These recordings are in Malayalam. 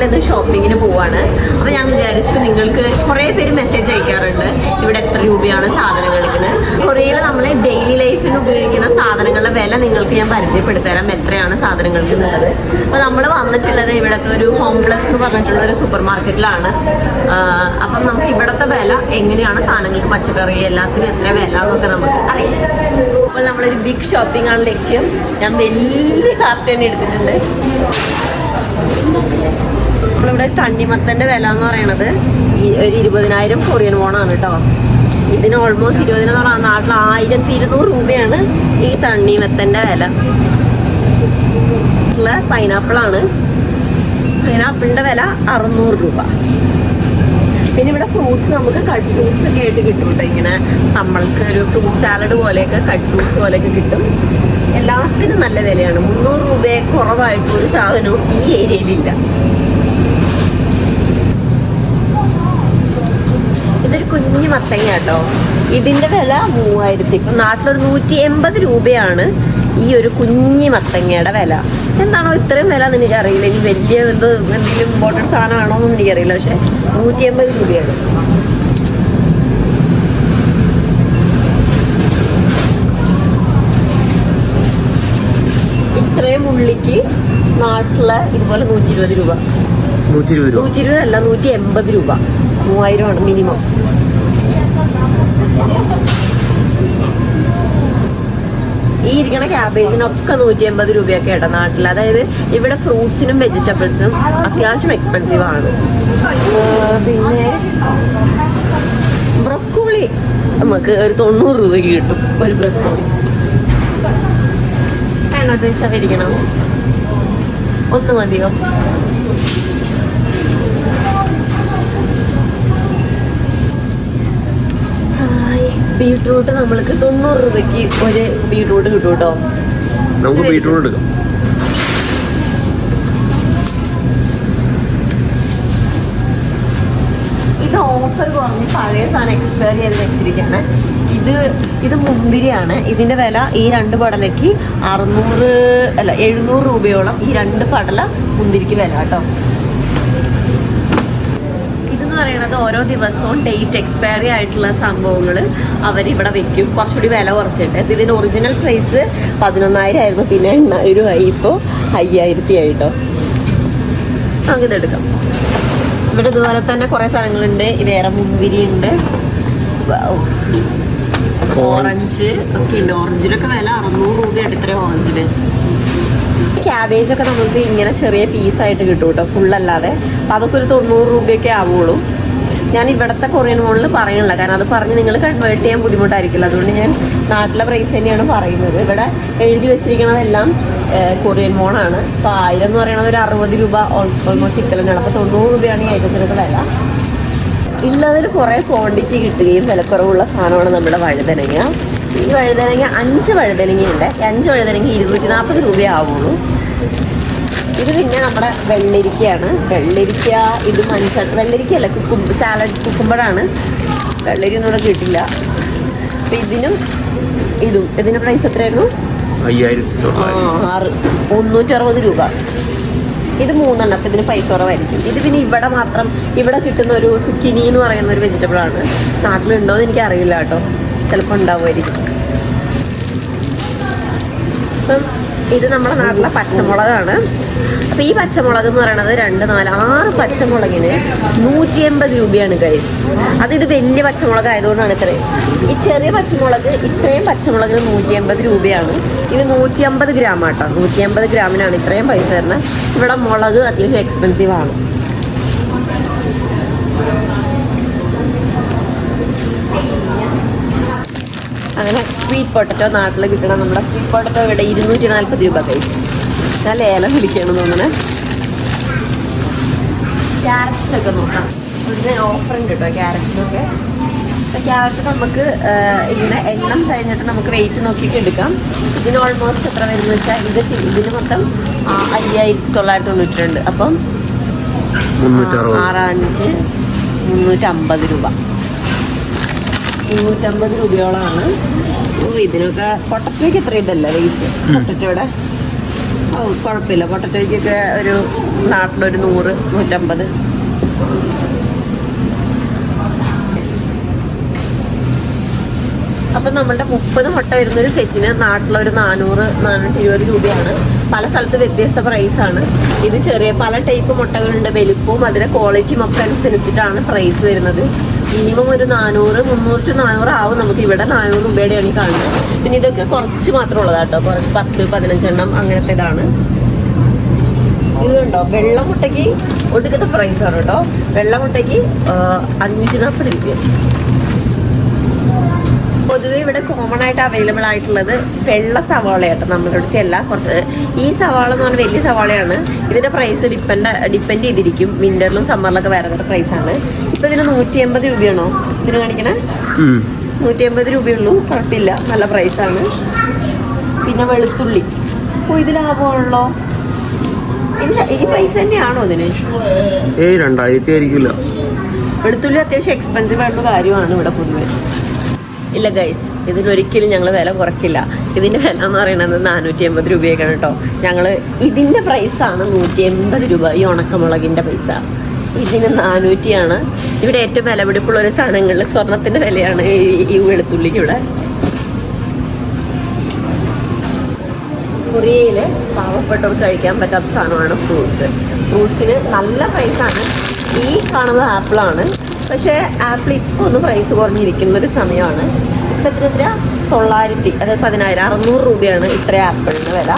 നമ്മളിന്ന് ഷോപ്പിങ്ങിന് പോവാണ്. അപ്പോൾ ഞാൻ വിചാരിച്ചു നിങ്ങൾക്ക് കുറേ പേര് മെസ്സേജ് അയക്കാറുണ്ട്. ഇവിടെ എത്ര രൂപയാണ് സാധനങ്ങൾക്ക് കൊറിയയിൽ നമ്മൾ ഡെയിലി ലൈഫിൽ ഉപയോഗിക്കുന്ന സാധനങ്ങളുടെ വില നിങ്ങൾക്ക് ഞാൻ പരിചയപ്പെടുത്തരാം. എത്രയാണ് സാധനങ്ങൾക്ക് ഉള്ളത്. അപ്പോൾ നമ്മൾ വന്നിട്ടുള്ളത് ഇവിടുത്തെ ഒരു ഹോം പ്ലസ് എന്ന് പറഞ്ഞിട്ടുള്ള ഒരു സൂപ്പർ മാർക്കറ്റിലാണ് അപ്പം നമുക്ക് ഇവിടുത്തെ വില എങ്ങനെയാണ് സാധനങ്ങൾക്ക് പച്ചക്കറി എല്ലാത്തിനും എത്ര വില എന്നൊക്കെ നമുക്ക് അറിയാം. അപ്പോൾ നമ്മളൊരു ബിഗ് ഷോപ്പിംഗ് ആണ് ലക്ഷ്യം. ഞാൻ വലിയ കാർട്ട് തന്നെ എടുത്തിട്ടുണ്ട്. നമ്മളിവിടെ തണ്ണിമത്തന്റെ വില എന്ന് പറയണത് ഒരു ഇരുപതിനായിരം കൊറിയൻ വോണാണ് കേട്ടോ ഇതിന് ഓൾമോസ്റ്റ് ഇരുപതിനെന്ന് പറഞ്ഞാൽ നാട്ടിൽ ആയിരത്തി ഇരുന്നൂറ് രൂപയാണ് ഈ തണ്ണിമത്തന്റെ വില. പൈനാപ്പിൾ ആണ്. പൈനാപ്പിളിന്റെ വില അറുന്നൂറ് രൂപ. പിന്നെ ഇവിടെ ഫ്രൂട്ട്സ് നമുക്ക് കട്ട് ഫ്രൂട്ട്സ് ഒക്കെ ആയിട്ട് കിട്ടും കേട്ടോ ഇങ്ങനെ നമ്മൾക്ക് ഒരു ഫ്രൂട്ട് സാലഡ് പോലെയൊക്കെ കട്ട് ഫ്രൂട്ട്സ് പോലെയൊക്കെ കിട്ടും. എല്ലാത്തിനും നല്ല വിലയാണ്. മുന്നൂറ് രൂപയെ കുറവായിട്ട് ഒരു സാധനവും ഈ ഏരിയയിലില്ല കുഞ്ഞു മത്തങ്ങ കേട്ടോ. ഇതിന്റെ വില മൂവായിരത്തി ഇപ്പം നാട്ടിലൊരു നൂറ്റി എൺപത് രൂപയാണ് ഈ ഒരു കുഞ്ഞി മത്തങ്ങയുടെ വില. എന്താണോ ഇത്രയും വില എന്ന് എനിക്കറിയില്ല. ഇനി വലിയ എന്തോ എന്തെങ്കിലും ഇമ്പോർട്ടന്റ് സാധനമാണോ എന്ന് എനിക്കറിയില്ല. പക്ഷെ നൂറ്റി എൺപത് രൂപയാണ്. ഇത്രയും ഉള്ളിക്ക് നാട്ടിലെ ഇതുപോലെ നൂറ്റി ഇരുപത് രൂപ. നൂറ്റി ഇരുപത് അല്ല നൂറ്റി എൺപത് രൂപ മൂവായിരമാണ് മിനിമം ഈ ഇരിക്കണ ക്യാബേജിനൊക്കെ നൂറ്റി എൺപത് രൂപയൊക്കെ കേട്ടോ നാട്ടിൽ അതായത് ഇവിടെ ഫ്രൂട്ട്സിനും വെജിറ്റബിൾസിനും അത്യാവശ്യം എക്സ്പെൻസീവ് ആണ്. പിന്നെ ബ്രക്കോളി നമുക്ക് ഒരു തൊണ്ണൂറ് രൂപയ്ക്ക് കിട്ടും ഒരു ബ്രക്കോളി. അത് ഇരിക്കണം ഒന്ന് മതിയോ? ബീട്രൂട്ട് നമ്മൾക്ക് തൊണ്ണൂറ് രൂപയ്ക്ക് ഒരു ബീട്രൂട്ട് കിട്ടും കേട്ടോ. നമുക്ക് ബീട്രൂട്ട് എടുക്കാം. ഇത് ഓഫർ കുറഞ്ഞ് പഴയ സാധനം എക്സ്പയർ ചെയ്ത് വെച്ചിരിക്കുകയാണ്. ഇത് ഇത് മുന്തിരിയാണ്. ഇതിന്റെ വില ഈ രണ്ട് പടലയ്ക്ക് അറുന്നൂറ് അല്ല എഴുന്നൂറ് രൂപയോളം ഈ രണ്ട് പടല മുന്തിരിക്ക് വില കേട്ടോ. പറയുന്നത് ഓരോ ദിവസവും ഡേറ്റ് എക്സ്പയറി ആയിട്ടുള്ള സംഭവങ്ങൾ അവരിവിടെ വെക്കും. കുറച്ചുകൂടി വില കുറച്ചിട്ട്. ഇതിന് ഒറിജിനൽ പ്രൈസ് പതിനൊന്നായിരം ആയിരുന്നു പിന്നെ എണ്ണായിരം ആയി. ഇപ്പോൾ അയ്യായിരത്തി ആയിട്ടോ. അങ്ങനെ എടുക്കാം. ഇവിടെ ഇതുപോലെ തന്നെ കുറേ സാധനങ്ങളുണ്ട്. വേറെ മുന്തിരി ഉണ്ട്. ഓറഞ്ച് ഒക്കെ ഉണ്ട്. ഓറഞ്ചിനൊക്കെ വില അറുന്നൂറ് രൂപയാണ് ഇത്ര ഓറഞ്ചിന് ക്യാബേജ് ഒക്കെ നമുക്ക് ഇങ്ങനെ ചെറിയ പീസായിട്ട് കിട്ടും കേട്ടോ. ഫുള്ളല്ലാതെ അപ്പം അതൊക്കെ ഒരു തൊണ്ണൂറ് രൂപയൊക്കെ ആവുള്ളൂ. ഞാൻ ഇവിടുത്തെ കൊറിയൻ മോണിൽ പറയണില്ല. കാരണം അത് പറഞ്ഞ് നിങ്ങൾ കൺവേർട്ട് ചെയ്യാൻ ബുദ്ധിമുട്ടായിരിക്കില്ല. അതുകൊണ്ട് ഞാൻ നാട്ടിലെ പ്രൈസ് തന്നെയാണ് പറയുന്നത്. ഇവിടെ എഴുതി വെച്ചിരിക്കുന്നതെല്ലാം കൊറിയൻ മോണാണ് അപ്പോൾ ആയിരം എന്ന് പറയുന്നത് ഒരു അറുപത് രൂപ ഓൾമോസ്റ്റ് ഇക്കലുണ്ടാണ് അപ്പോൾ തൊണ്ണൂറ് രൂപയാണ് ഈ ഐറ്റത്തിനൊക്കെ വില. ഉള്ളതിൽ കുറേ ക്വാണ്ടിറ്റി കിട്ടുകയും വിലക്കുറവുള്ള സാധനമാണ് നമ്മുടെ വഴുതനങ്ങ. ഈ വഴുതനങ്ങ അഞ്ച് വഴുതനങ്ങയുണ്ട്. അഞ്ച് വഴുതനങ്ങ ഇരുന്നൂറ്റി നാൽപ്പത് രൂപയേ ആവുള്ളൂ ഇത് പിന്നെ നമ്മുടെ വെള്ളരിക്കയാണ്. വെള്ളരിക്ക ഇത് മനുഷ്യ വെള്ളരിക്കയല്ല കുക്കും സാലഡ് കുക്കുമ്പോഴാണ്. വെള്ളരി ഒന്നും ഇവിടെ കിട്ടില്ല. അപ്പം ഇതിനും ഇതും ഇതിന്റെ പ്രൈസ് എത്രയായിരുന്നു? ആറ്. മുന്നൂറ്ററുപത് രൂപ. ഇത് മൂന്നെണ്ണം. അപ്പം ഇതിന് പൈസ കുറവായിരിക്കും. ഇത് പിന്നെ ഇവിടെ മാത്രം ഇവിടെ കിട്ടുന്ന ഒരു സുക്കിനി എന്ന് പറയുന്ന ഒരു വെജിറ്റബിൾ ആണ്. നാട്ടിലുണ്ടോ എന്ന് എനിക്ക് അറിയില്ല കേട്ടോ. ചിലപ്പോൾ ഉണ്ടാവുമായിരിക്കും. അപ്പം ഇത് നമ്മുടെ നാട്ടിലെ പച്ചമുളകാണ്. അപ്പം ഈ പച്ചമുളക് എന്ന് പറയുന്നത് രണ്ട് നാല് ആറ് പച്ചമുളകിന് നൂറ്റി എൺപത് രൂപയാണ് അത് ഇത് വലിയ പച്ചമുളക് ആയതുകൊണ്ടാണ് ഇത്രയും ഈ ചെറിയ പച്ചമുളക് ഇത്രയും പച്ചമുളകിന് നൂറ്റി എൺപത് രൂപയാണ്. ഇത് നൂറ്റി അമ്പത് ഗ്രാം ആട്ടോ നൂറ്റി അമ്പത് ഗ്രാമിനാണ് ഇത്രയും പൈസ വരുന്നത്. ഇവിടെ മുളക് അത്യാവശ്യം എക്സ്പെൻസീവ് ആണ്. അങ്ങനെ സ്വീറ്റ് പൊട്ടറ്റോ നാട്ടിൽ കിട്ടണം. നമ്മുടെ സ്വീറ്റ് പൊട്ടറ്റോ ഇവിടെ ഇരുന്നൂറ്റി നാൽപ്പത് രൂപ കൈ ഞാൻ ലേലം വിളിക്കണം തോന്നണേ ക്യാരറ്റിനൊക്കെ നോക്കാം. ഇതിന് ഓഫർ ഉണ്ട് കേട്ടോ ക്യാരറ്റിനൊക്കെ ക്യാരറ്റ് നമുക്ക് ഇങ്ങനെ എണ്ണം കഴിഞ്ഞിട്ട് നമുക്ക് വെയിറ്റ് നോക്കിയിട്ട് എടുക്കാം. ഇതിന് ഓൾമോസ്റ്റ് എത്ര വരുന്നത് വെച്ചാൽ ഇത് ഇതിന് മൊത്തം അയ്യായിരത്തി തൊള്ളായിരത്തി തൊണ്ണൂറ്റി രണ്ട് അപ്പം ആറഞ്ച് മുന്നൂറ്റമ്പത് രൂപ. മുന്നൂറ്റമ്പത് രൂപയോളമാണ് ഓ ഇതിനൊക്കെ പൊട്ടറ്റോയ്ക്ക് എത്ര ഇതല്ല റേസ് പൊട്ടറ്റോയുടെ കുഴപ്പമില്ല. പൊട്ടറ്റോയ്ക്കൊക്കെ ഒരു നാട്ടിലൊരു നൂറ് നൂറ്റമ്പത്. അപ്പം നമ്മളുടെ മുപ്പത് മുട്ട വരുന്നൊരു സെറ്റിന് നാട്ടിലൊരു നാനൂറ് നാനൂറ്റി ഇരുപത് രൂപയാണ്. പല സ്ഥലത്ത് വ്യത്യസ്ത പ്രൈസാണ് ഇത് ചെറിയ പല ടൈപ്പ് മുട്ടകളുണ്ട്. വലിപ്പവും അതിന്റെ ക്വാളിറ്റിയും ഒക്കെ അനുസരിച്ചിട്ടാണ് പ്രൈസ് വരുന്നത്. മിനിമം ഒരു നാനൂറ് മുന്നൂറ് ടു നാനൂറ് ആവും നമുക്ക് ഇവിടെ. നാനൂറ് രൂപയുടെയാണ് ഈ കാണുന്നത്. പിന്നെ ഇതൊക്കെ കുറച്ച് മാത്രം ഉള്ളതാ കേട്ടോ. കുറച്ച് പത്ത് പതിനഞ്ചെണ്ണം അങ്ങനത്തെ ഇതാണ് ഇതുണ്ടോ വെള്ളമുട്ടയ്ക്ക് ഒടുക്കത്തെ പ്രൈസ് ആണ് കേട്ടോ. വെള്ളമുട്ടയ്ക്ക് അഞ്ഞൂറ്റി നാൽപ്പത് രൂപ. പൊതുവെ ഇവിടെ കോമൺ ആയിട്ട് അവൈലബിൾ ആയിട്ടുള്ളത് വെള്ള സവാള ആട്ടോ നമ്മുടെ അടുത്ത് കുറച്ച്. ഈ സവാള എന്ന് പറഞ്ഞാൽ വലിയ സവാളയാണ്. ഇതിന്റെ പ്രൈസ് ഡിപ്പെൻഡ് ഡിപ്പെൻഡ് ചെയ്തിരിക്കും. വിന്ററിലും സമ്മറിലൊക്കെ വേറെ വേറെ പ്രൈസാണ് ഇപ്പൊ ഇതിന് നൂറ്റി എൺപത് രൂപയാണോ? ഇതിന് കാണിക്കണേ. നൂറ്റി എൺപത് രൂപയുള്ളൂ. കുഴപ്പമില്ല. നല്ല പ്രൈസാണ് പിന്നെ വെളുത്തുള്ളി. ഓ ഇത് ലാഭമാണല്ലോ. ഈ പൈസ തന്നെയാണോ ഇതിന്? ഏയ് രണ്ടായിരത്തി ആയിരിക്കില്ല. വെളുത്തുള്ളി അത്യാവശ്യം എക്സ്പെൻസീവ് ആയിട്ടുള്ള കാര്യമാണ് ഇവിടെ പൊതുവെ ഇല്ല ഗൈസ് ഇതിനൊരിക്കലും ഞങ്ങൾ വില കുറയ്ക്കില്ല. ഇതിന്റെ വില എന്ന് പറയുന്നത് നാനൂറ്റി എൺപത് രൂപയൊക്കെയാണ് കേട്ടോ. ഞങ്ങൾ ഇതിന്റെ പ്രൈസാണ് നൂറ്റി എൺപത് രൂപ. ഈ ഉണക്കമുളകിന്റെ പൈസ. ഇതിന് നാനൂറ്റിയാണ്. ഇവിടെ ഏറ്റവും വിലപിടിപ്പുള്ള ഒരു സാധനങ്ങളിൽ സ്വർണത്തിന്റെ വിലയാണ് ഈ വെളുത്തുള്ളി ഇവിടെ. കൊറിയയിൽ പാവപ്പെട്ടവർക്ക് കഴിക്കാൻ പറ്റാത്ത സാധനമാണ് ഫ്രൂട്ട്സ്. ഫ്രൂട്ട്സിന് നല്ല പ്രൈസാണ് ഈ കാണുന്നത് ആപ്പിളാണ് പക്ഷേ ആപ്പിൾ ഇപ്പോൾ ഒന്ന് പ്രൈസ് കുറഞ്ഞിരിക്കുന്ന ഒരു സമയമാണ്. ഇപ്പം തൊള്ളായിരത്തി അതായത് പതിനായിരം അറുന്നൂറ് രൂപയാണ് ഇത്ര ആപ്പിളിന് വില.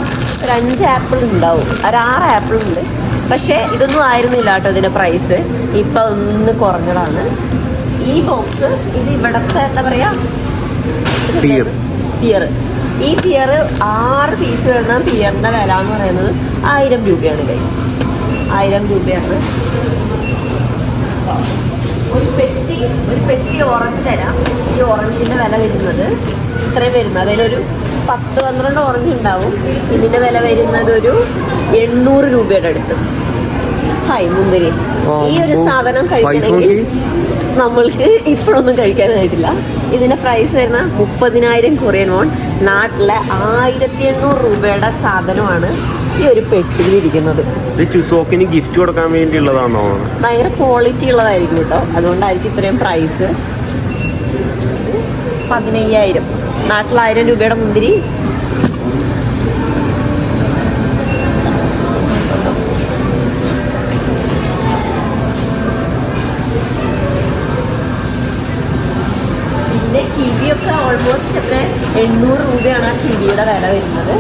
ഒരു അഞ്ച് ആപ്പിൾ ഉണ്ടാവും. ഒരു ആറ് ആപ്പിൾ ഉണ്ട്. പക്ഷേ ഇതൊന്നും ആയിരുന്നില്ല കേട്ടോ ഇതിന്റെ പ്രൈസ് ഇപ്പം ഒന്ന് കുറഞ്ഞതാണ്. ഈ ബോക്സ് ഇത് ഇവിടുത്തെ എന്താ പറയുക പിയർ പിയർ ഈ പിയർ ആറ് പീസ് വരുന്ന പിയറിന്റെ വില എന്ന് പറയുന്നത് ആയിരം രൂപയാണ് ഗൈസ് ആയിരം രൂപയാണ്. ഒരു പെട്ടി ഒരു പെട്ടി ഓറഞ്ച് തരാം. ഈ ഓറഞ്ചിന്റെ വില വരുന്നത് ഇത്രയും വരുന്നത്. അതിലൊരു പത്ത് പന്ത്രണ്ട് ഓറഞ്ച് ഉണ്ടാവും. ഇതിന്റെ വില വരുന്നത് ഒരു എണ്ണൂറ് രൂപയുടെ അടുത്ത്. ഹായ് മുന്തിരി ഈ ഒരു സാധനം കഴിക്കണമെങ്കിൽ നമ്മൾക്ക് ഇപ്പോഴൊന്നും കഴിക്കാനായിട്ടില്ല ഇതിന്റെ പ്രൈസ് വരുന്ന മുപ്പതിനായിരം കൊറിയൻ വോൺ നാട്ടിലെ ആയിരത്തി എണ്ണൂറ് രൂപയുടെ സാധനമാണ് ഈ ഒരു പെട്ടിയിൽ ഇരിക്കുന്നത്. ഇത് ചുസോക്കിന് ഗിഫ്റ്റ് കൊടുക്കാൻ വേണ്ടിയുള്ളതാണോ? ഭയങ്കര ക്വാളിറ്റി ഉള്ളതായിരിക്കും കേട്ടോ. അതുകൊണ്ടായിരിക്കും ഇത്രയും പ്രൈസ് പതിനയ്യായിരം. നാട്ടിലായിരം രൂപയുടെ മുന്തിരി ഓൾമോസ്റ്റ് എത്ര എണ്ണൂറ് രൂപയാണ് ആ കിവിയുടെ വില വരുന്നത്.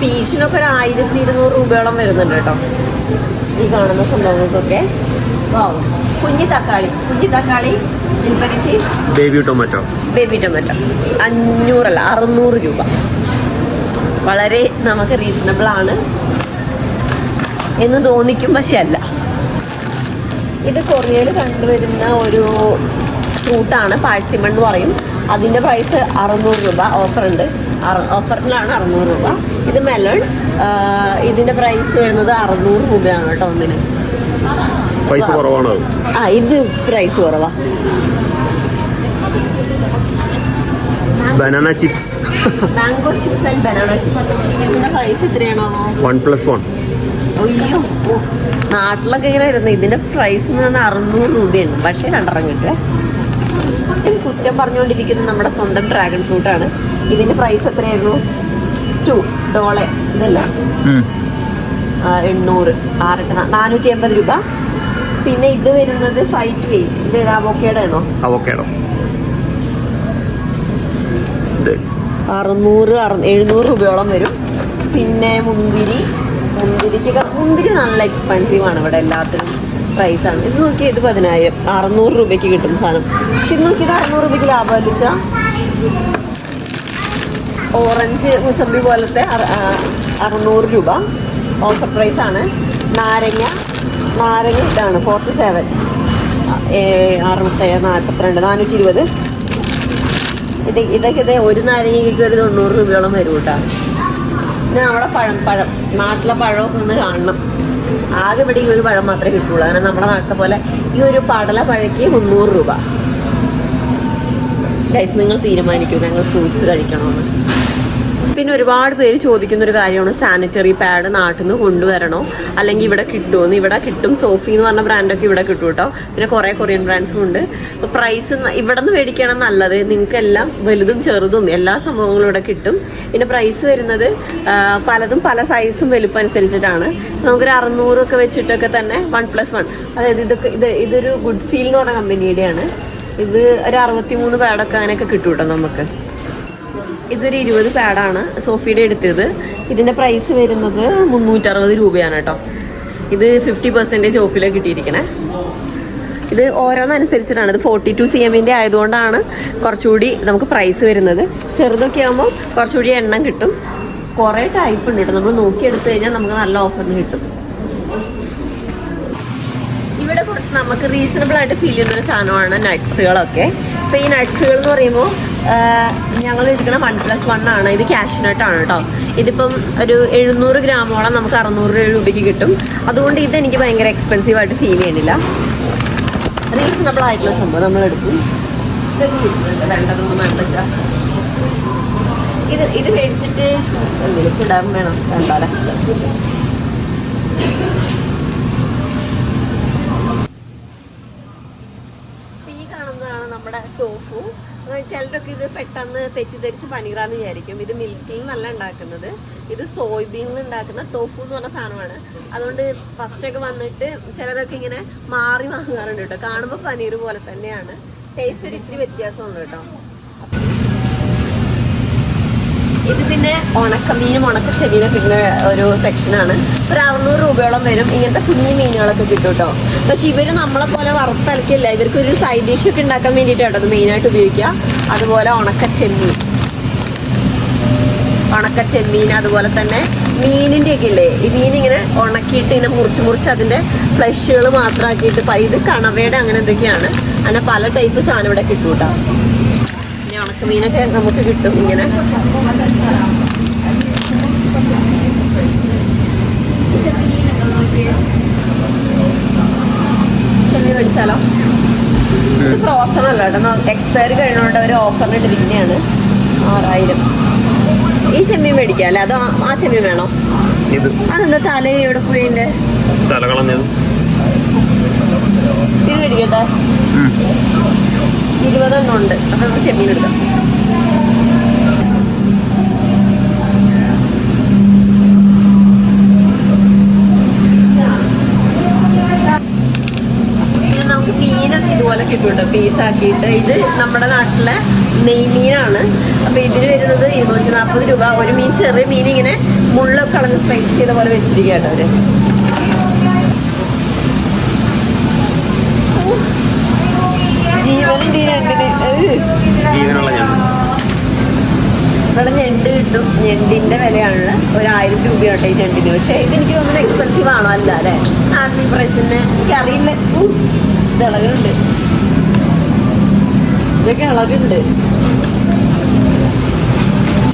പീച്ചിനൊക്കെ ഒരു ആയിരത്തി ഇരുന്നൂറ് രൂപയോളം വരുന്നുണ്ട് കേട്ടോ. ഈ കാണുന്ന സംഭവങ്ങൾക്കൊക്കെ. വാവ് കുഞ്ഞി തക്കാളി കുഞ്ഞി തക്കാളി ബേബി ടൊമാറ്റോ ബേബി ടൊമാറ്റോ അഞ്ഞൂറല്ല അറുന്നൂറ് രൂപ. വളരെ നമുക്ക് റീസണബിൾ ആണ്. എന്ന് തോന്നിക്കും പക്ഷെ അല്ല. ഇത് കൊറിയയിൽ കണ്ടുവരുന്ന ഒരു ഫ്രൂട്ടാണ് പാഴ്സിമൺ എന്ന് പറയും. അതിന്റെ പ്രൈസ് അറുന്നൂറ് രൂപ. ഓഫറുണ്ട് ഓഫറിലാണ് അറുന്നൂറ് രൂപ. ഇത് മെലൺ ഇതിന്റെ പ്രൈസ് വരുന്നത് അറുന്നൂറ് രൂപയാണ് കേട്ടോ ഒന്നിന്. പൈസ കുറവാണ്? ആ ഇത് പ്രൈസ് കുറവാ. Banana chips mango chips and banana chips price എത്രയാണോ? വൺ പ്ലസ് വൺ അയ്യോ. നാട്ടിലൊക്കെ ഇങ്ങനെ വരുന്നത്. ഇതിന്റെ പ്രൈസ് എന്ന് പറഞ്ഞാൽ അറുന്നൂറ് രൂപയാണ്. പക്ഷേ രണ്ടെണ്ണം കിട്ടുക കുറ്റം പറഞ്ഞുകൊണ്ടിരിക്കുന്നത് നമ്മുടെ സ്വന്തം ഡ്രാഗൺ ഫ്രൂട്ടാണ് ഇതിന്റെ പ്രൈസ് എത്രയായിരുന്നു? ടു ഡോളെ ഇതല്ല. എണ്ണൂറ്. ആറട്ട നാനൂറ്റി എൺപത് രൂപ. പിന്നെ ഇത് വരുന്നത് ഫൈവ് ടു എയ്റ്റ് ഇത് അവോക്കേടെ ആണോ? അവോക്കേഡോ അറുന്നൂറ് അറു എഴുന്നൂറ് രൂപയോളം വരും. പിന്നെ മുന്തിരി. മുന്തിരിക്കൊക്കെ മുന്തിരി നല്ല എക്സ്പെൻസീവ് ആണ് ഇവിടെ എല്ലാത്തിനും. പ്രൈസാണ് ഇത് നോക്കി ഇത് പതിനായിരം. അറുന്നൂറ് രൂപയ്ക്ക് കിട്ടും സാധനം. പക്ഷെ ഇത് നോക്കിയത് അറുന്നൂറ് രൂപയ്ക്ക് ലാഭമല്ലിച്ച ഓറഞ്ച് മുസമ്പി പോലത്തെ അറുന്നൂറ് രൂപ. ഓഫർ പ്രൈസ് ആണ്. നാരങ്ങ നാരങ്ങ ഇതാണ്. ഫോർട്ടി സെവൻ അറുപത്തേഴ് നാൽപ്പത്തിരണ്ട് നാനൂറ്റി ഇരുപത് ഇത് ഇതൊക്കെ ഇതേ ഒരു നാരങ്ങയ്ക്ക് ഒരു തൊണ്ണൂറ് രൂപയോളം വരും കേട്ടോ. പിന്നെ നമ്മുടെ പഴം പഴം. നാട്ടിലെ പഴമൊക്കെ ഒന്ന് കാണണം. ആകെ ഇവിടെ ഈ ഒരു പഴം മാത്രമേ കിട്ടുള്ളൂ. അങ്ങനെ നമ്മുടെ നാട്ടിലെ പോലെ ഈ ഒരു പടല പഴയ്ക്ക് മുന്നൂറ് രൂപ. ഗൈസ് നിങ്ങൾ തീരുമാനിക്കൂ ഞങ്ങൾ ഫ്രൂട്ട്സ് കഴിക്കണമെന്ന് പിന്നെ ഒരുപാട് പേര് ചോദിക്കുന്ന ഒരു കാര്യമാണ് സാനിറ്ററി പാഡ് നാട്ടിൽ നിന്ന് കൊണ്ടുവരണോ? അല്ലെങ്കിൽ ഇവിടെ കിട്ടുമോ ഇവിടെ കിട്ടും. സോഫി എന്ന് പറഞ്ഞ ബ്രാൻഡൊക്കെ ഇവിടെ കിട്ടും കേട്ടോ. പിന്നെ കുറേ കൊറിയൻ ബ്രാൻഡ്സും ഉണ്ട്. അപ്പോൾ പ്രൈസ് ഇവിടെ നിന്ന് മേടിക്കണം നല്ലത്. നിങ്ങൾക്ക് എല്ലാം വലുതും ചെറുതും എല്ലാ സംഭവങ്ങളും ഇവിടെ കിട്ടും. പിന്നെ പ്രൈസ് വരുന്നത് പലതും പല സൈസും വലുപ്പം അനുസരിച്ചിട്ടാണ്. നമുക്കൊരു അറുന്നൂറൊക്കെ വെച്ചിട്ടൊക്കെ തന്നെ വൺ പ്ലസ് വൺ അതായത് ഇതൊക്കെ ഇത് ഇതൊരു ഗുഡ് ഫീൽ എന്ന് പറഞ്ഞ കമ്പനിയുടെയാണ് ഇത് ഒരു അറുപത്തിമൂന്ന് പാഡൊക്കെ അങ്ങനെയൊക്കെ കിട്ടും കേട്ടോ നമുക്ക്. ഇതൊരു ഇരുപത് പാഡാണ് സോഫിയുടെ എടുത്തത്. ഇതിന്റെ പ്രൈസ് വരുന്നത് മുന്നൂറ്ററുപത് രൂപയാണ് കേട്ടോ ഇത് ഫിഫ്റ്റി പെർസെന്റേജ് ഓഫിലാണ് കിട്ടിയിരിക്കണേ. ഇത് ഓരോന്നനുസരിച്ചിട്ടാണ്. ഇത് ഫോർട്ടി ടു സി എമ്മിന്റെ ആയതുകൊണ്ടാണ് കുറച്ചുകൂടി നമുക്ക് പ്രൈസ് വരുന്നത്. ചെറുതൊക്കെ ആകുമ്പോൾ കുറച്ചുകൂടി എണ്ണം കിട്ടും. കുറേ ടൈപ്പ് ഉണ്ട് കേട്ടോ നമ്മൾ നോക്കിയെടുത്തു കഴിഞ്ഞാൽ നമുക്ക് നല്ല ഓഫറിന് കിട്ടും. ഇവിടെ കുറച്ച് നമുക്ക് റീസണബിൾ ആയിട്ട് ഫീൽ ചെയ്യുന്ന ഒരു സാധനമാണ് നട്ട്സുകളൊക്കെ അപ്പോൾ ഈ നട്ട്സുകൾ എന്ന് പറയുമ്പോൾ ഞങ്ങൾ എടുക്കുന്ന വൺ പ്ലസ് വൺ ആണ്. ഇത് ക്യാഷ് നട്ടാണ് കേട്ടോ ഇതിപ്പം ഒരു എഴുന്നൂറ് ഗ്രാമോളം നമുക്ക് അറുന്നൂറ് രൂപയ്ക്ക് കിട്ടും. അതുകൊണ്ട് ഇത് എനിക്ക് ഭയങ്കര എക്സ്പെൻസീവ് ആയിട്ട് ഫീൽ ചെയ്യണില്ല. റീസണബിൾ ആയിട്ടുള്ള സംഭവം നമ്മൾ എടുക്കും. ഇത് ഇത് മേടിച്ചിട്ട് എന്തെങ്കിലും ഇടാൻ വേണം ഇപ്പൊ ഈ കാണുന്നതാണ് നമ്മുടെ ടോഫു അതായത് ചിലരൊക്കെ ഇത് പെട്ടെന്ന് തെറ്റിദ്ധരിച്ച് പനീറാന്ന് വിചാരിക്കും. ഇത് മിൽക്കിൽ നിന്നല്ല ഉണ്ടാക്കുന്നത്. ഇത് സോയ്ബീനിൽ ഉണ്ടാക്കുന്ന ടോഫു എന്ന് പറഞ്ഞ സാധനമാണ്. അതുകൊണ്ട് ഫസ്റ്റ് ഒക്കെ വന്നിട്ട് ചിലരൊക്കെ ഇങ്ങനെ മാറി വാങ്ങാറുണ്ട് കേട്ടോ. കാണുമ്പോൾ പനീർ പോലെ തന്നെയാണ്. ടേസ്റ്റ് ഒരു ഇത്തിരി വ്യത്യാസമുണ്ട് കേട്ടോ. ഇത് പിന്നെ ഉണക്കമീനും ഉണക്ക ചെമീനൊക്കെ കിട്ടുന്ന ഒരു സെക്ഷനാണ് ഒരു അറുന്നൂറ് രൂപയോളം വരും. ഇങ്ങനത്തെ കുഞ്ഞു മീനുകളൊക്കെ കിട്ടും കേട്ടോ പക്ഷെ ഇവർ നമ്മളെ പോലെ വറുത്തലക്കില്ല. ഇവർക്ക് ഒരു സൈഡ് ഡിഷ് ഒക്കെ ഉണ്ടാക്കാൻ വേണ്ടിയിട്ടാണ് അത് മെയിനായിട്ട് ഉപയോഗിക്കുക. അതുപോലെ ഉണക്ക ചെമ്മീൻ. ഉണക്ക ചെമ്മീൻ അതുപോലെ തന്നെ മീനിന്റെ ഒക്കെ ഇല്ലേ? ഈ മീൻ ഇങ്ങനെ ഉണക്കിയിട്ട് ഇങ്ങനെ മുറിച്ച് മുറിച്ച് അതിന്റെ ഫ്ലഷുകൾ മാത്രമാക്കിയിട്ട് ഇത് കണവയുടെ അങ്ങനെ എന്തൊക്കെയാണ്? അങ്ങനെ പല ടൈപ്പ് സാധനം ഇവിടെ കിട്ടും കേട്ടോ മീനൊക്കെ നമുക്ക് കിട്ടും ഇങ്ങനെ. ചെമ്മീൻ മേടിച്ചാലോ? ഇത് ഫ്രോസൺ അല്ല കേട്ടോ എക്സ്പയർ കഴിഞ്ഞുകൊണ്ട് ഒരു ഓഫറിന് ഇട്ടിരിക്കുന്നതാണ് ആറായിരം. ഈ ചെമ്മീൻ മേടിക്കാം അല്ലേ? അതോ ആ ചെമ്മീൻ വേണോ? അതെന്താ തല എവിടെ പോയിന്റെ തല കളഞ്ഞത്. ഇത് മേടിക്കട്ടെ. ഇരുപതെണ്ണം ഉണ്ട് അപ്പൊ നമുക്ക് ചെമ്മീൻ എടുക്കാം. പീസാക്കിയിട്ട് ഇത് നമ്മുടെ നാട്ടിലെ നെയ്മീനാണ് അപ്പൊ ഇതിന് വരുന്നത് ഇരുന്നൂറ്റി നാൽപ്പത് രൂപ. ഒരു മീൻ ചെറിയ മീൻ ഇങ്ങനെ മുള്ളൊക്കെ കളഞ്ഞ് സ്ലൈസ് ചെയ്ത പോലെ വെച്ചിരിക്കുകയാണ് അവർ ജീവനുണ്ട് ഈ ഞണ്ടിന് ഏഹ്. ജീവനുള്ള ഞാൻ ഇവിടെ ഞെണ്ട് കിട്ടും. ഞെണ്ടിന്റെ വിലയാണ് ഒരു ആയിരം രൂപയാണ് ഈ ഞെണ്ടിന്. പക്ഷേ ഇതെനിക്ക് തോന്നുന്നു എക്സ്പെൻസീവ് ആണോ അല്ല അല്ലേ? നാട്ടിൽ ഈ പ്രൈസിന് എനിക്കറിയില്ല. ഇളകുണ്ട്. ഇതൊക്കെ ഇളകുണ്ട്.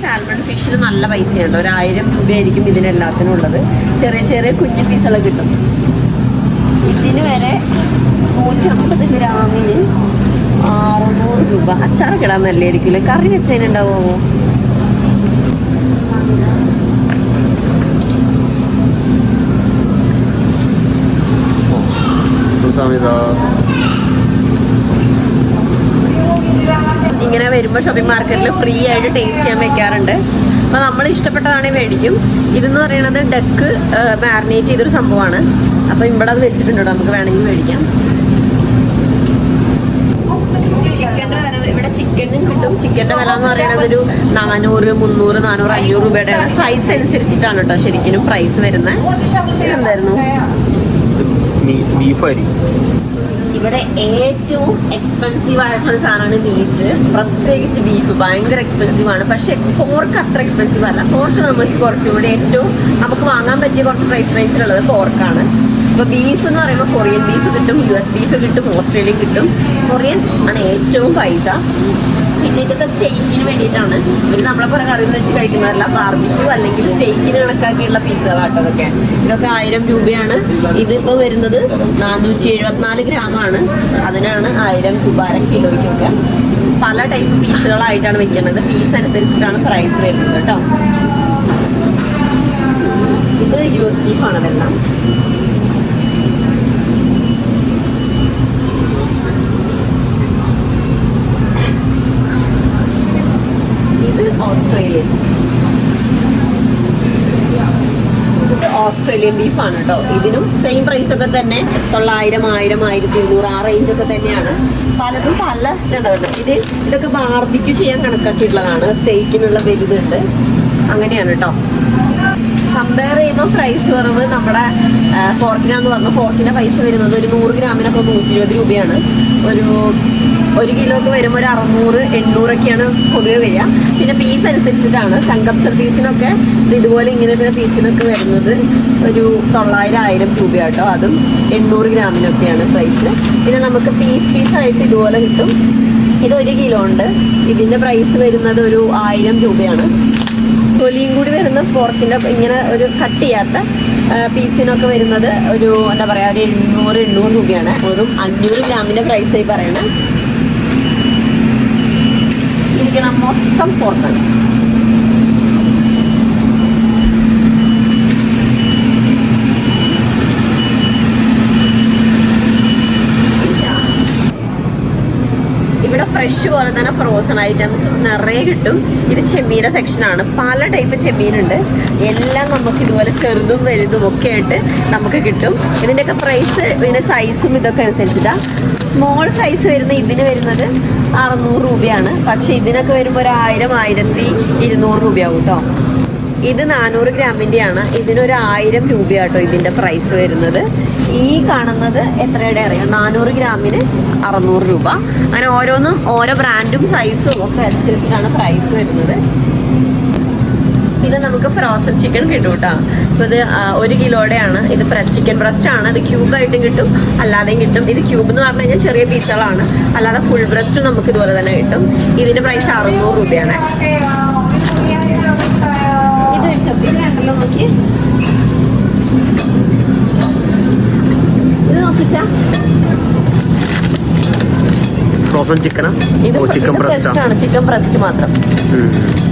സാൽമൺ ഫിഷിന് നല്ല പൈസയുണ്ട് ഒരായിരം രൂപയായിരിക്കും ഇതിനെല്ലാത്തിനും ഉള്ളത്. ചെറിയ ചെറിയ കുഞ്ഞു പീസുകൾ കിട്ടും. ഇതിന് വരെ നൂറ്റമ്പത് ഗ്രാമിന് അറുന്നൂറ് രൂപ. അച്ചാറൊക്കെ ഇടാൻ നല്ലതായിരിക്കില്ലേ കറി വെച്ചതിനുണ്ടാവുമോ സമയത്ത. ഇങ്ങനെ വരുമ്പോൾ ഷോപ്പിംഗ് മാർക്കറ്റിൽ ഫ്രീ ആയിട്ട് ടേസ്റ്റ് ചെയ്യാൻ വെക്കാറുണ്ട്. അപ്പോൾ നമ്മൾ ഇഷ്ടപ്പെട്ടതാണെങ്കിൽ മേടിക്കും. ഇതെന്ന് പറയുന്നത് ഡക്ക് മാറിനേറ്റ് ചെയ്തൊരു സംഭവമാണ് അപ്പോൾ ഇവിടെ അത് വെച്ചിട്ടുണ്ട്. നമുക്ക് വേണമെങ്കിൽ മേടിക്കാം. ചിക്കന്റെ വില ഇവിടെ ചിക്കനും കിട്ടും. ചിക്കന്റെ വില എന്ന് പറയുന്നത് ഒരു നാനൂറ് മുന്നൂറ് നാനൂറ് അഞ്ഞൂറ് രൂപയുടെയാണ് സൈസ് അനുസരിച്ചിട്ടാണ് കേട്ടോ ശരിക്കും പ്രൈസ് വരുന്നത് എന്തായിരുന്നു ബീഫായിരിക്കും ഇവിടെ ഏറ്റവും എക്സ്പെൻസീവ് ആയിട്ടുള്ള സാധനമാണ് മീറ്റ് പ്രത്യേകിച്ച് ബീഫ് ഭയങ്കര എക്സ്പെൻസീവ് ആണ്. പക്ഷെ പോർക്ക് അത്ര എക്സ്പെൻസീവ് അല്ല. പോർക്ക് നമുക്ക് കുറച്ചുകൂടി ഏറ്റവും നമുക്ക് വാങ്ങാൻ പറ്റിയ കുറച്ച് പ്രൈസ് റേഞ്ചിലുള്ളത് പോർക്കാണ് അപ്പോൾ ബീഫ് എന്ന് പറയുമ്പോൾ കൊറിയൻ ബീഫ് കിട്ടും യു എസ് ബീഫ് കിട്ടും ഓസ്ട്രേലിയൻ കിട്ടും. കൊറിയൻ ആണ് ഏറ്റവും പൈസ. ഇതൊക്കെ സ്റ്റേക്കിന് വേണ്ടിയിട്ടാണ്. ഇവർ നമ്മളെ പോലെ കറി വെച്ച് കഴിക്കുന്നതല്ല. ബാർബിക്യൂ അല്ലെങ്കിൽ സ്റ്റേക്കിന് കണക്കാക്കിയുള്ള പീസുകളാട്ടോ അതൊക്കെ ഇതൊക്കെ. ആയിരം രൂപയാണ്. ഇതിപ്പോൾ വരുന്നത് നാനൂറ്റി എഴുപത്തിനാല് ഗ്രാമാണ് അതിനാണ് ആയിരം രൂപ അര കിലോയ്ക്കൊക്കെ. പല ടൈപ്പ് പീസുകളായിട്ടാണ് വെക്കുന്നത്. പീസ് അനുസരിച്ചിട്ടാണ് പ്രൈസ് വരുന്നത് കേട്ടോ. ഇത് യു എസ് ബീഫാണ് അതെല്ലാം ഇത് ഓസ്ട്രേലിയൻ ഇത് ഓസ്ട്രേലിയൻ ബീഫാണ് കേട്ടോ ഇതിനും സെയിം പ്രൈസ് ഒക്കെ തന്നെ. തൊള്ളായിരം ആയിരം ആയിരത്തി ഇരുന്നൂറ് ആ റേഞ്ച് ഒക്കെ തന്നെയാണ്. പലതും പല ഉണ്ടാവുന്നത് ഇത് ഇതൊക്കെ ബാർബിക്യൂ ചെയ്യാൻ കണക്കാക്കിയിട്ടുള്ളതാണ്. സ്റ്റേക്കിനുള്ള വലുതുണ്ട്. അങ്ങനെയാണ് കേട്ടോ കമ്പയർ ചെയ്യുമ്പോൾ പ്രൈസ് കുറവ് നമ്മുടെ ഫോർട്ടിനാന്ന് പറഞ്ഞു ഫോർക്കിന്റെ പൈസ വരുന്നത് ഒരു നൂറ് ഗ്രാമിനൊക്കെ നൂറ്റി ഇരുപത് രൂപയാണ്. ഒരു ഒരു കിലോക്ക് വരുമ്പോൾ ഒരു അറുന്നൂറ് എണ്ണൂറൊക്കെയാണ് പൊതുവെ വരിക. പിന്നെ പീസ് അനുസരിച്ചിട്ടാണ്. ചങ്കപ്സർ പീസിനൊക്കെ ഇത് ഇതുപോലെ ഇങ്ങനത്തെ പീസിനൊക്കെ വരുന്നത് ഒരു തൊള്ളായിരം ആയിരം രൂപ കേട്ടോ അതും എണ്ണൂറ് ഗ്രാമിനൊക്കെയാണ് പ്രൈസ് പിന്നെ നമുക്ക് പീസ് പീസായിട്ട് ഇതുപോലെ കിട്ടും. ഇത് ഒരു കിലോ ഉണ്ട്. ഇതിന്റെ പ്രൈസ് വരുന്നത് ഒരു ആയിരം രൂപയാണ്. തൊലിയും കൂടി വരുന്ന പോർക്കിന്റെ ഇങ്ങനെ ഒരു കട്ട് ചെയ്യാത്ത പീസിനൊക്കെ വരുന്നത് ഒരു എന്താ പറയുക ഒരു എണ്ണൂറ് എണ്ണൂറ് രൂപയാണ്. വെറും അഞ്ഞൂറ് ഗ്രാമിന്റെ പ്രൈസായി പറയണം. ഇരിക്കണം. മൊത്തം പോർക്കാണ് ഫ്രഷ് പോലെ തന്നെ ഫ്രോസൺ ഐറ്റംസ് നിറയെ കിട്ടും. ഇത് ചെമ്മീന സെക്ഷനാണ് പല ടൈപ്പ് ചെമ്മീനുണ്ട്. എല്ലാം നമുക്ക് ഇതുപോലെ ചെറുതും വലുതും ഒക്കെ ആയിട്ട് നമുക്ക് കിട്ടും. ഇതിന്റെയൊക്കെ പ്രൈസ് ഇതിന്റെ സൈസും ഇതൊക്കെ അനുസരിച്ചിട്ടാണ് സ്മോൾ സൈസ് വരുന്ന ഇതിന് വരുന്നത് അറുന്നൂറ് രൂപയാണ്. പക്ഷേ ഇതിനൊക്കെ വരുമ്പോൾ ഒരു ആയിരം ആയിരത്തി ഇരുന്നൂറ് രൂപയാവും കേട്ടോ ഇത് നാനൂറ് ഗ്രാമിന്റെയാണ്. ഇതിനൊരു ആയിരം രൂപയാട്ടോ ഇതിന്റെ പ്രൈസ് വരുന്നത്. ഈ കാണുന്നത് എത്രയുടെ അറിയാം? നാനൂറ് ഗ്രാമിന് അറുന്നൂറ് രൂപ. അങ്ങനെ ഓരോന്നും ഓരോ ബ്രാൻഡും സൈസും ഒക്കെ അനുസരിച്ചിട്ടാണ് പ്രൈസ് വരുന്നത്. പിന്നെ നമുക്ക് ഫ്രോസൺ ചിക്കൻ കിട്ടും കേട്ടോ. അപ്പോൾ ഇത് ഒരു കിലോയുടെയാണ്. ഇത് ചിക്കൻ ബ്രസ്റ്റ് ആണ്. ഇത് ക്യൂബായിട്ടും കിട്ടും. അല്ലാതെയും കിട്ടും. ഇത് ക്യൂബ് എന്ന് പറഞ്ഞു കഴിഞ്ഞാൽ ചെറിയ പീസുകളാണ് അല്ലാതെ ഫുൾ ബ്രസ്റ്റും നമുക്ക് ഇതുപോലെ തന്നെ കിട്ടും. ഇതിന്റെ പ്രൈസ് അറുന്നൂറ് രൂപയാണ്. ഇത് ഇത് കണ്ടല്ലോ നോക്കി ഫ്രോസൺ ചിക്കനാ ഇത് ഓ ചിക്കൻ ബ്രസ്റ്റ് ആണ് ചിക്കൻ ബ്രസ്റ്റ് മാത്രം.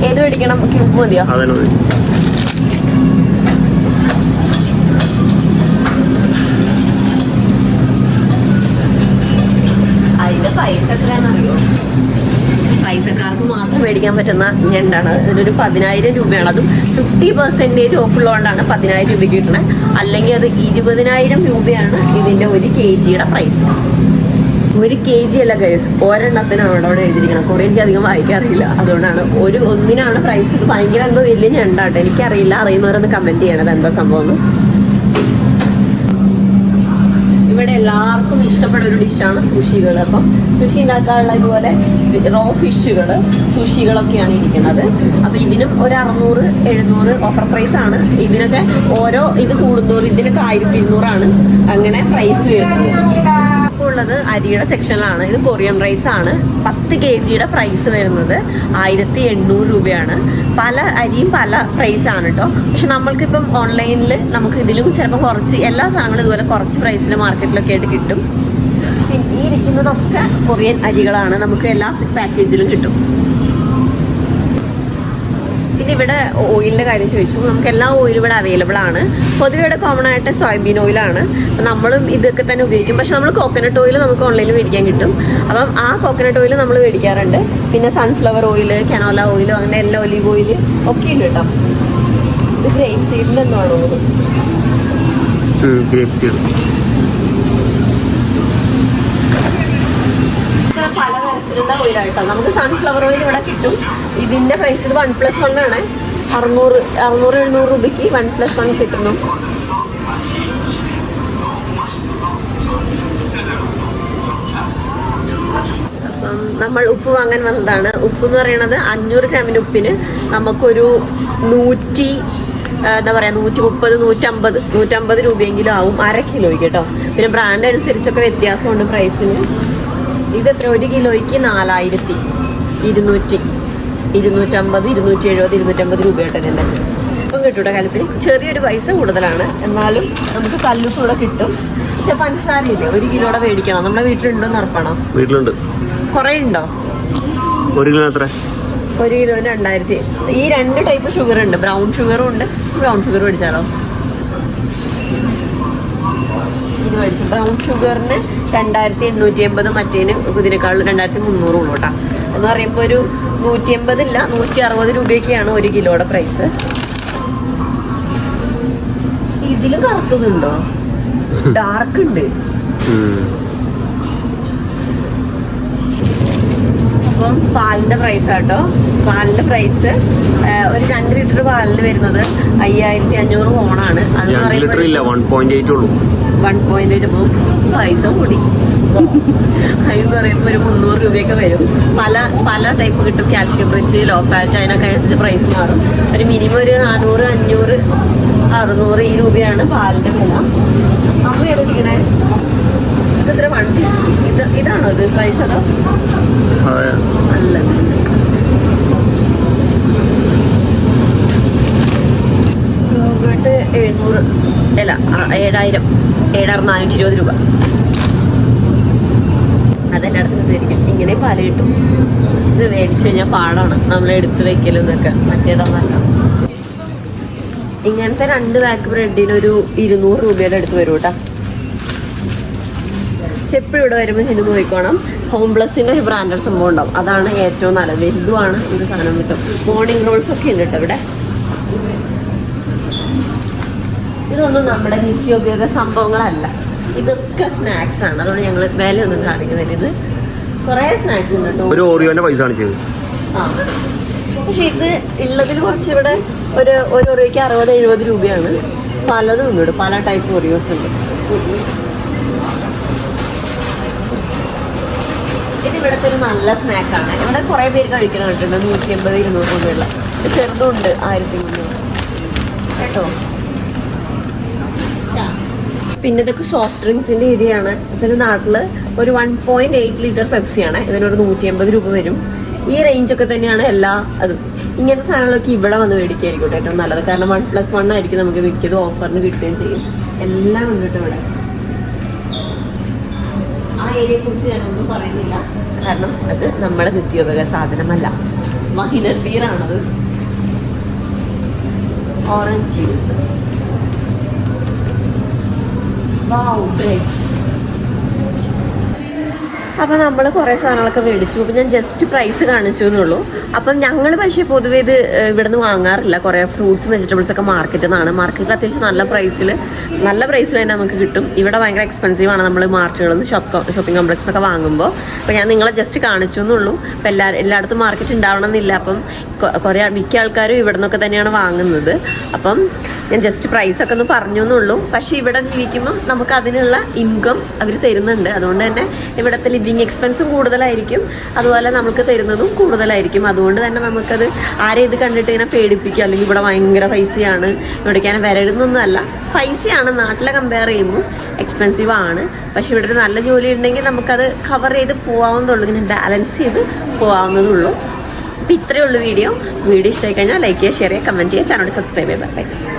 ഏത് മേടിക്കണം ക്യൂബ് മതിയോ? അതന്നെ മതി. അതിന്റെ പൈസ എത്രയാണെന്നറിയോ? പൈസക്കാർക്ക് മാത്രം മേടിക്കാൻ പറ്റുന്ന ഞണ്ടാണ്. ഇതിനൊരു പതിനായിരം രൂപയാണ്. അതും ഫിഫ്റ്റി പെർസെന്റേജ് ഓഫ് ഉള്ളതുകൊണ്ടാണ് പതിനായിരം രൂപ കിട്ടുന്നത് അല്ലെങ്കിൽ അത് ഇരുപതിനായിരം രൂപയാണ് ഇതിന്റെ ഒരു കെ ജിയുടെ പ്രൈസ് ഒരു കെ ജി അല്ല ഗൈസ് ഒരെണ്ണത്തിന് അവിടെ അവിടെ എഴുതിയിരിക്കണം കുറേ എനിക്ക് അധികം വായിക്കാറില്ല അതുകൊണ്ടാണ് ഒരു ഒന്നിനാണ് പ്രൈസ് ഭയങ്കര എന്തോ വലിയ ഞണ്ടാട്ടോ. എനിക്കറിയില്ല. അറിയുന്നവരൊന്ന് കമന്റ് ചെയ്യണത് എന്താ സംഭവം എന്ന് ഇവിടെ എല്ലാവർക്കും ഇഷ്ടപ്പെട്ട ഒരു ഡിഷാണ് സുഷികൾ അപ്പം സുഷി ഉണ്ടാക്കാനുള്ള ഇതുപോലെ റോ ഫിഷുകൾ സുഷികളൊക്കെയാണ് ഇരിക്കുന്നത്. അപ്പം ഇതിനും ഒരു അറുന്നൂറ് എഴുന്നൂറ് ഓഫർ പ്രൈസ് ആണ്. ഇതിനൊക്കെ ഓരോ ഇത് കൂടുന്നോറും ഇതിനൊക്കെ ആയിരത്തി ഇരുന്നൂറാണ്. അങ്ങനെ പ്രൈസ് വരുന്നത്. ഉള്ളത് അരിയുടെ സെക്ഷനിലാണ് ഇത് കൊറിയൻ റൈസ് ആണ്. പത്ത് കെ ജിയുടെ പ്രൈസ് വരുന്നത് ആയിരത്തി എണ്ണൂറ് രൂപയാണ്. പല അരിയും പല പ്രൈസ് ആണ് കേട്ടോ പക്ഷെ നമ്മൾക്കിപ്പം ഓൺലൈനിൽ നമുക്ക് ഇതിലും ചിലപ്പോൾ കുറച്ച് എല്ലാ സാധനങ്ങളും ഇതുപോലെ കുറച്ച് പ്രൈസിൽ മാർക്കറ്റിലൊക്കെ ആയിട്ട് കിട്ടും. ഈ ഇരിക്കുന്നതൊക്കെ കൊറിയൻ അരികളാണ്. നമുക്ക് എല്ലാ പാക്കേജിലും കിട്ടും. പിന്നെ ഇവിടെ ഓയിലിന്റെ കാര്യം ചോദിച്ചു. നമുക്ക് എല്ലാ ഓയിലും ഇവിടെ അവൈലബിൾ ആണ്. പൊതുവെ ഇവിടെ കോമൺ ആയിട്ട് സോയാബീൻ ഓയിലാണ് അപ്പം നമ്മളും ഇതൊക്കെ തന്നെ ഉപയോഗിക്കും. പക്ഷെ നമ്മൾ കോക്കനട്ട് ഓയിൽ നമുക്ക് ഓൺലൈനിൽ മേടിക്കാൻ കിട്ടും. അപ്പം ആ കോക്കനട്ട് ഓയിൽ നമ്മൾ മേടിക്കാറുണ്ട്. പിന്നെ സൺഫ്ലവർ ഓയിൽ കനോല ഓയിൽ അങ്ങനെ എല്ലാ ഒലീവ് ഓയിൽ ഒക്കെ ഉണ്ട് കേട്ടോ. ഇത് ഗ്രേപ്പ് സീഡിന്റെ എന്താണോ ഗ്രേപ്പ് സീഡ് തരത്തിലുള്ള ഓയിലായിട്ടോ നമുക്ക് സൺഫ്ലവർ ഓയിൽ ഇവിടെ കിട്ടും. ഇതിന്റെ പ്രൈസ് ഇത് വൺ പ്ലസ് വൺ ആണ്. അറുന്നൂറ് അറുന്നൂറ് എഴുന്നൂറ് രൂപയ്ക്ക് വൺ പ്ലസ് വൺ കിട്ടുന്നു. നമ്മൾ ഉപ്പ് വാങ്ങാൻ വന്നതാണ്. ഉപ്പ് എന്ന് പറയുന്നത് അഞ്ഞൂറ് ഗ്രാമിന്റെ ഉപ്പിന് നമുക്കൊരു നൂറ്റി എന്താ പറയുക നൂറ്റി മുപ്പത് നൂറ്റമ്പത് നൂറ്റമ്പത് രൂപയെങ്കിലും ആവും. അര കിലോയ്ക്ക് കേട്ടോ. പിന്നെ ബ്രാൻഡ് അനുസരിച്ചൊക്കെ വ്യത്യാസമുണ്ട് പ്രൈസിന് ഇത് എത്ര ഒരു കിലോയ്ക്ക് നാലായിരത്തി ഇരുന്നൂറ്റി ഇരുന്നൂറ്റമ്പത് ഇരുന്നൂറ്റി എഴുപത് ഇരുന്നൂറ്റമ്പത് രൂപയായിട്ട് തന്നെ ഇപ്പം കിട്ടൂടെ കലപ്പിൽ ചെറിയൊരു പൈസ കൂടുതലാണ്. എന്നാലും നമുക്ക് കല്ലുപ്പ് ഇവിടെ കിട്ടും. പക്ഷെ പഞ്ചസാരയില്ലേ? ഒരു കിലോടെ മേടിക്കണം. നമ്മുടെ വീട്ടിലുണ്ടോ നിറപ്പണം വീട്ടിലുണ്ട്. കുറേ ഉണ്ടോ? ഒരു കിലോ എത്ര? ഒരു കിലോന് രണ്ടായിരത്തി ഈ രണ്ട് ടൈപ്പ് ഷുഗർ ഉണ്ട്. ബ്രൗൺ ഷുഗറും ഉണ്ട്. ബ്രൗൺ ഷുഗർ മേടിച്ചാലോ? ഇത് വെച്ചു ബ്രൗൺ ഷുഗറിന് രണ്ടായിരത്തി എണ്ണൂറ്റി എൺപത് മറ്റേന് ഇതിനേക്കാളും രണ്ടായിരത്തി മുന്നൂറ് ഉള്ളൂ കേട്ടോ. എന്ന് പറയുമ്പോൾ ഒരു നൂറ്റി എൺപതില്ല നൂറ്റി അറുപത് രൂപയൊക്കെയാണ് ഒരു കിലോയുടെ പ്രൈസ് ഇതിൽ കറുത്തതുണ്ടോ? ഡാർക്ക് ഉണ്ട്. അപ്പം പാലിന്റെ പ്രൈസ് കേട്ടോ പാലിന്റെ പ്രൈസ് ഒരു രണ്ട് ലിറ്റർ പാലിന് വരുന്നത് അയ്യായിരത്തി അഞ്ഞൂറ് അത് ഇല്ല വൺ പോയിന്റ് എയ്റ്റ് ഉള്ളൂ. വൺ പോയിന്റ് വരുമ്പോൾ പൈസ കൂടി. അതെന്ന് പറയുമ്പോൾ ഒരു മുന്നൂറ് രൂപയൊക്കെ വരും. പല പല ടൈപ്പ് കിട്ടും. കാൽഷ്യം റിച്ച് ലോ ഫാറ്റ് അതിനൊക്കെ അനുസരിച്ച് പ്രൈസ് മാറും. ഒരു മിനിമം ഒരു നാനൂറ് അഞ്ഞൂറ് അറുന്നൂറ് ഈ രൂപയാണ് പാലിന്റെ വില. അപ്പോൾ ഏതൊക്കെയാണേ ഇതെത്ര വൺ ഇത് ഇതാണോ ഇത് പ്രൈസ് അതോ? അതെ. അല്ല യോഗട്ട് എഴുന്നൂറ് അല്ല ഏഴായിരം നാനൂറ്റി ഇരുപത് രൂപ. അതെല്ലായിടത്തും ഇതായിരിക്കും ഇങ്ങനെ പല കിട്ടും ഇത് മേടിച്ചു കഴിഞ്ഞാൽ പാടാണ്. നമ്മൾ എടുത്ത് വെക്കലെന്നൊക്കെ. മറ്റേതാണല്ല ഇങ്ങനത്തെ രണ്ട് പാക്ക് ബ്രെഡിന് ഒരു ഇരുന്നൂറ് രൂപയുടെ അടുത്ത് വരും കേട്ടോ പക്ഷെ എപ്പോഴും ഇവിടെ വരുമ്പോൾ സിനിമ പോയിക്കോണം. ഹോം പ്ലസിന്റെ ഒരു ബ്രാൻഡഡ് സംഭവം ഉണ്ടാവും. അതാണ് ഏറ്റവും നല്ലത്. ഇതുമാണ് ഒരു സാധനം കിട്ടും. മോർണിംഗ് റോൾസ് ഒക്കെ ഉണ്ട് കേട്ടോ ഇവിടെ? ഇതൊന്നും നമ്മുടെ നിത്യോപയോഗ സംഭവങ്ങളല്ല. ഇതൊക്കെ സ്നാക്സ് ആണ്. അതുകൊണ്ട് ഞങ്ങൾ വില ഒന്നും കാണിക്കുന്നില്ല. ഇത് കുറേ സ്നാക്സ് ഉണ്ട് കേട്ടോ ഒരു ഓറിയോന്റെ പൈസ കാണിച്ചത്. ആ. പക്ഷെ ഇത് ഉള്ളതിൽ കുറച്ച് ഇവിടെ ഒരു ഒരു ഓറിയോയ്ക്ക് അറുപത് എഴുപത് രൂപയാണ്. പലതും ഉണ്ട് പല ടൈപ്പ് ഓറിയോസ് ഉണ്ട്. ഇവിടുത്തെ ഒരു നല്ല സ്നാക്കാണ്. ഇവിടെ കുറേ പേര് കഴിക്കണം കേട്ടോ നൂറ്റി എൺപത് ഇരുന്നൂറ് രൂപയുള്ള. ചെറുതുണ്ട് ആയിരത്തി മുന്നൂറ്. കേട്ടോ? പിന്നെ ഇതൊക്കെ സോഫ്റ്റ് ഡ്രിങ്ക്സിന്റെ ഏരിയയാണ് ഇതിന്റെ നാട്ടിൽ ഒരു വൺ പോയിന്റ് എയ്റ്റ് ലിറ്റർ പെപ്സിയാണ് ഇതിനൊരു നൂറ്റി എൺപത് രൂപ വരും. ഈ റേഞ്ചൊക്കെ തന്നെയാണ് എല്ലാ അതും. ഇങ്ങനത്തെ സാധനങ്ങളൊക്കെ ഇവിടെ വന്ന് മേടിക്കായിരിക്കും ഏറ്റവും നല്ലത്. കാരണം വൺ പ്ലസ് വൺ ആയിരിക്കും നമുക്ക് മിക്കതും ഓഫറിന് കിട്ടുകയും ചെയ്യും. എല്ലാം ഉണ്ട് കേട്ടോ ഇവിടെ. ഏരിയയെ പറയുന്നില്ല. കാരണം അത് നമ്മുടെ നിത്യോപയോഗ സാധനമല്ല. മൈനർ ബീറാണത് ഓറഞ്ച് ജ്യൂസ് വാവ് ഗ്രേറ്റ് അപ്പം നമ്മൾ കുറേ സാധനങ്ങളൊക്കെ മേടിച്ചു. അപ്പം ഞാൻ ജസ്റ്റ് പ്രൈസ് കാണിച്ചു എന്നുള്ളൂ. അപ്പം ഞങ്ങൾ പക്ഷേ പൊതുവേ ഇത് ഇവിടുന്ന് വാങ്ങാറില്ല. കുറേ ഫ്രൂട്ട്സ് വെജിറ്റബിൾസ് ഒക്കെ മാർക്കറ്റിൽ നിന്നാണ് മാർക്കറ്റിൽ അത്യാവശ്യം നല്ല പ്രൈസിൽ നല്ല പ്രൈസിൽ തന്നെ നമുക്ക് കിട്ടും. ഇവിടെ ഭയങ്കര എക്സ്പെൻസീവാണ് നമ്മൾ മാർക്കറ്റുകളിൽ ഷോപ്പ് ഷോപ്പിംഗ് കോംപ്ലക്സ് ഒക്കെ വാങ്ങുമ്പോൾ അപ്പോൾ ഞാൻ നിങ്ങളെ ജസ്റ്റ് കാണിച്ചു എന്നുള്ളൂ. അപ്പം എല്ലാ എല്ലായിടത്തും മാർക്കറ്റ് ഉണ്ടാവണമെന്നില്ല അപ്പം കുറേ മിക്ക ആൾക്കാരും ഇവിടെ നിന്നൊക്കെ തന്നെയാണ് വാങ്ങുന്നത്. അപ്പം ഞാൻ ജസ്റ്റ് പ്രൈസ് ഒക്കെ ഒന്ന് പറഞ്ഞു എന്നുള്ളൂ പക്ഷേ ഇവിടെ ജീവിക്കുമ്പോൾ നമുക്ക് അതിനുള്ള ഇൻകം അവർ തരുന്നുണ്ട്. അതുകൊണ്ട് തന്നെ ഇവിടുത്തെ ലിവിങ് എക്സ്പെൻസും കൂടുതലായിരിക്കും. അതുപോലെ നമുക്ക് തരുന്നതും കൂടുതലായിരിക്കും. അതുകൊണ്ട് തന്നെ നമുക്കത് ആരെ ഇത് കണ്ടിട്ട് ഇങ്ങനെ പേടിപ്പിക്കുക? അല്ലെങ്കിൽ ഇവിടെ ഭയങ്കര പൈസയാണ്. ഇവിടേക്ക് ഞാൻ വരരുന്നൊന്നുമല്ല. പൈസയാണ്. നാട്ടിലെ കമ്പയർ ചെയ്യുമ്പോൾ എക്സ്പെൻസീവ് ആണ്. പക്ഷേ ഇവിടെ ഒരു നല്ല ജോലി ഉണ്ടെങ്കിൽ നമുക്കത് കവർ ചെയ്ത് പോകാവുന്നതുള്ളൂ ഇങ്ങനെ ബാലൻസ് ചെയ്ത് പോകാവുന്നതുള്ളൂ അപ്പോൾ ഇത്രയേ ഉള്ളൂ വീഡിയോ. വീഡിയോ ഇഷ്ടമായി കഴിഞ്ഞാൽ ലൈക്ക് ചെയ്യുക ഷെയർ ചെയ്യുക കമന്റ് ചെയ്യുക ചാനൽ സബ്സ്ക്രൈബ് ചെയ്യുക. ബൈ